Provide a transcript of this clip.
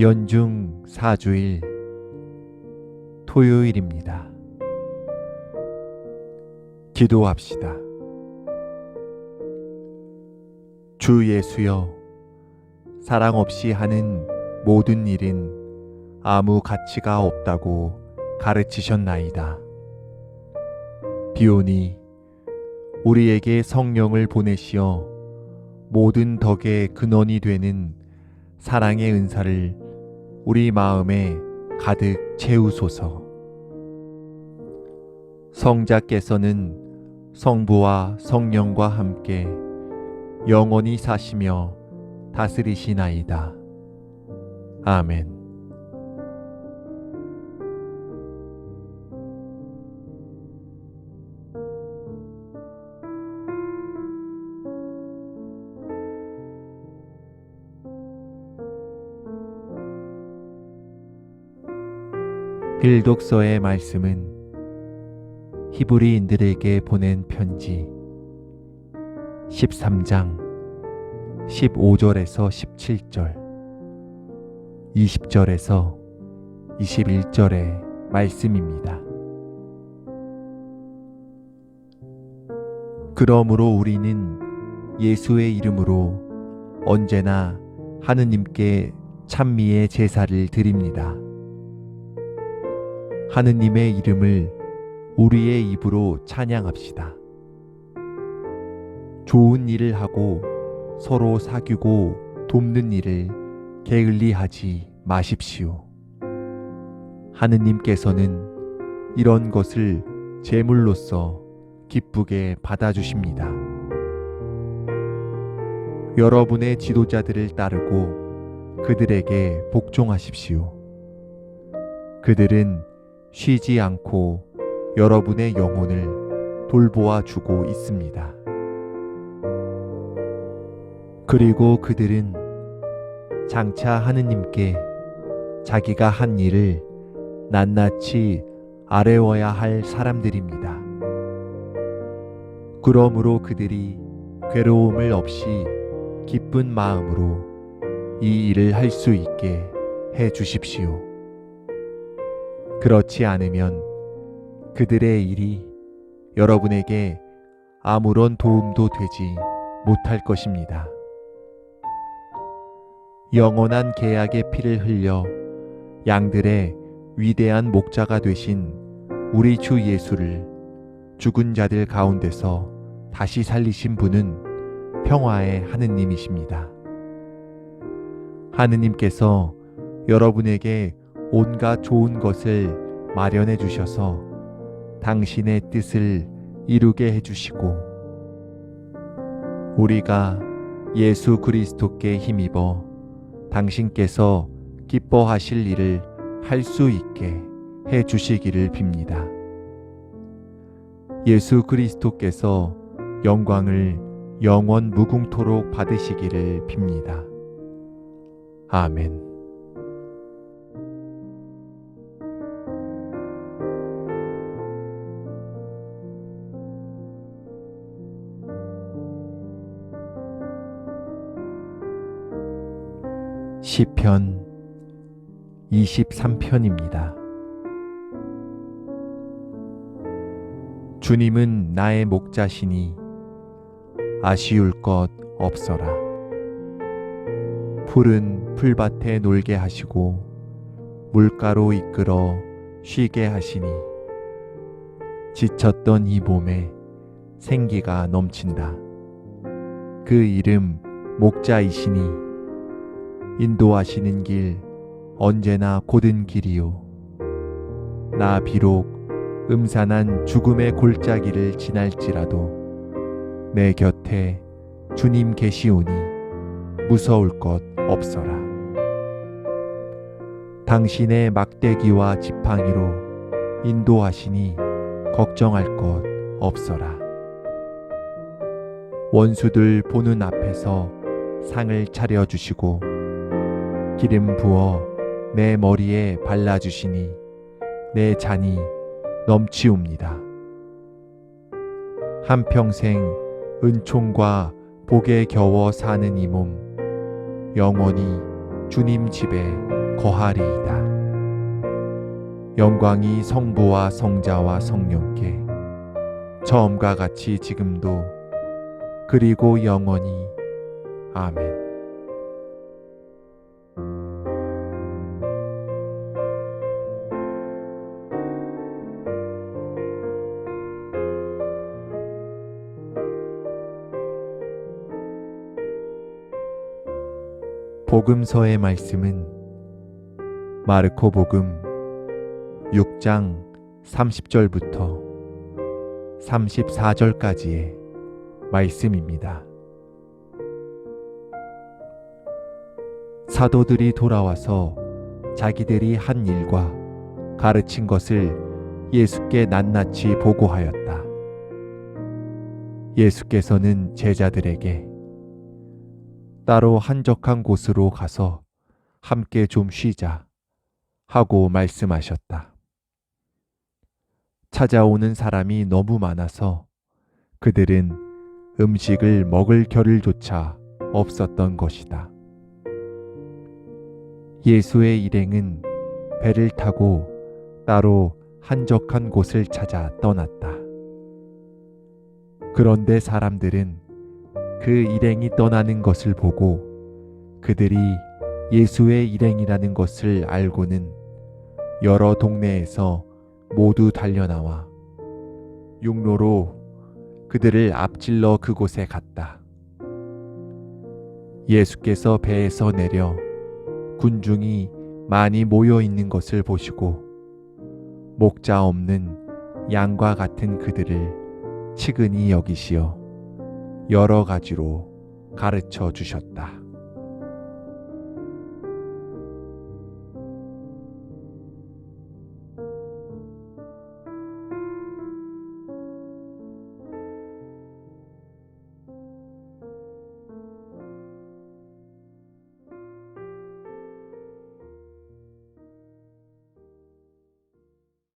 연중 4주일 토요일입니다. 기도합시다. 주 예수여, 사랑 없이 하는 모든 일은 아무 가치가 없다고 가르치셨나이다. 비오니 우리에게 성령을 보내시어 모든 덕의 근원이 되는 사랑의 은사를 우리 마음에 가득 채우소서. 성자께서는 성부와 성령과 함께 영원히 사시며 다스리시나이다. 아멘. 빌독서의 말씀은 히브리인들에게 보낸 편지 13장 15절에서 17절 20절에서 21절의 말씀입니다. 그러므로 우리는 예수의 이름으로 언제나 하느님께 찬미의 제사를 드립니다. 하느님의 이름을 우리의 입으로 찬양합시다. 좋은 일을 하고 서로 사귀고 돕는 일을 게을리 하지 마십시오. 하느님께서는 이런 것을 제물로서 기쁘게 받아주십니다. 여러분의 지도자들을 따르고 그들에게 복종하십시오. 그들은 쉬지 않고 여러분의 영혼을 돌보아 주고 있습니다. 그리고 그들은 장차 하느님께 자기가 한 일을 낱낱이 아뢰어야 할 사람들입니다. 그러므로 그들이 괴로움을 없이 기쁜 마음으로 이 일을 할 수 있게 해 주십시오. 그렇지 않으면 그들의 일이 여러분에게 아무런 도움도 되지 못할 것입니다. 영원한 계약의 피를 흘려 양들의 위대한 목자가 되신 우리 주 예수를 죽은 자들 가운데서 다시 살리신 분은 평화의 하느님이십니다. 하느님께서 여러분에게 온갖 좋은 것을 마련해 주셔서 당신의 뜻을 이루게 해 주시고 우리가 예수 그리스도께 힘입어 당신께서 기뻐하실 일을 할 수 있게 해 주시기를 빕니다. 예수 그리스도께서 영광을 영원 무궁토록 받으시기를 빕니다. 아멘. 시편 23편입니다. 주님은 나의 목자시니 아쉬울 것 없어라. 푸른 풀밭에 놀게 하시고 물가로 이끌어 쉬게 하시니 지쳤던 이 몸에 생기가 넘친다. 그 이름 목자이시니 인도하시는 길 언제나 곧은 길이요. 나 비록 음산한 죽음의 골짜기를 지날지라도 내 곁에 주님 계시오니 무서울 것 없어라. 당신의 막대기와 지팡이로 인도하시니 걱정할 것 없어라. 원수들 보는 앞에서 상을 차려주시고 기름 부어 내 머리에 발라주시니 내 잔이 넘치옵니다. 한평생 은총과 복에 겨워 사는 이 몸 영원히 주님 집에 거하리이다. 영광이 성부와 성자와 성령께 처음과 같이 지금도 그리고 영원히 아멘. 복음서의 말씀은 마르코 복음 6장 30절부터 34절까지의 말씀입니다. 사도들이 돌아와서 자기들이 한 일과 가르친 것을 예수께 낱낱이 보고하였다. 예수께서는 제자들에게 따로 한적한 곳으로 가서 함께 좀 쉬자 하고 말씀하셨다. 찾아오는 사람이 너무 많아서 그들은 음식을 먹을 겨를조차 없었던 것이다. 예수의 일행은 배를 타고 따로 한적한 곳을 찾아 떠났다. 그런데 사람들은 그 일행이 떠나는 것을 보고 그들이 예수의 일행이라는 것을 알고는 여러 동네에서 모두 달려나와 육로로 그들을 앞질러 그곳에 갔다. 예수께서 배에서 내려 군중이 많이 모여 있는 것을 보시고 목자 없는 양과 같은 그들을 치근히 여기시어 여러 가지로 가르쳐 주셨다.